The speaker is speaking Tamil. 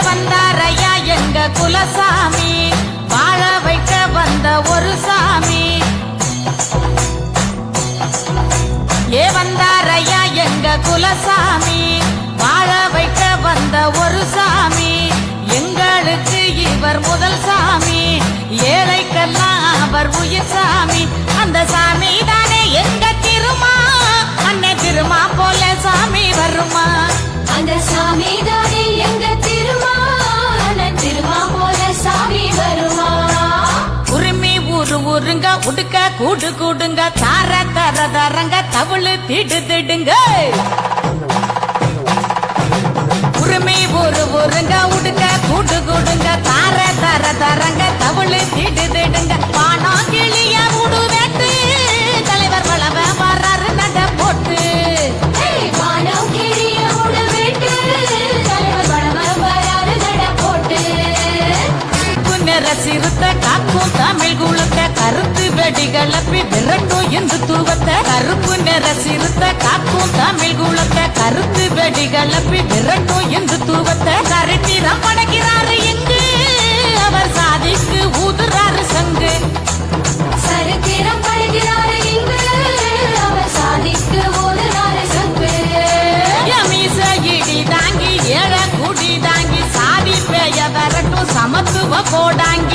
வந்தாரையா எங்க குலசாமி? வாழ வைக்க வந்த ஒரு சாமி. ஏ வந்தாரையா எங்க குலசாமி? வாழ வைக்க வந்த ஒரு சாமி. எங்களுக்கு இவர் முதல் சாமி. ஏழைக்கெல்லாம் அவர் உயிர் சாமி. அந்த சாமி தானே எங்க ஊருங்க உடுக்க கூடு கூடுங்க தார தர தரங்க தவிழு திடு திடுங்க. உரிமை ஊரு ஊருங்க உடுக்க கூடு கூடுங்க தார தர தரங்க தவிழு திடு திடுங்க. வானம் கிளிய உடு வெட்டு. தலைவர் வளவ வர்றாரு நட போட்டு. சிறுத்த காக்கும் தமிழ் குளத்த விரட்டும் என்று தூவத்த கருப்பு நிற சிறுத்த காக்கும் தமிழ் குளத்த கருத்து வெடிகளப்பி விரட்டும் என்று தூவத்த கருத்திரம் படைக்கிறாரு எங்கு? அவர் சாதிக்கு ஊதுறாரு சங்கு. சரித்திரம் படைக்கிறாரு இங்கு, அவர் சாதிக்கு ஓதுறாரு சங்கு. மீச இடி தாங்கி ஏழ குடி தாங்கி சாதி பேய வரட்டும் சமத்துவ போடாங்க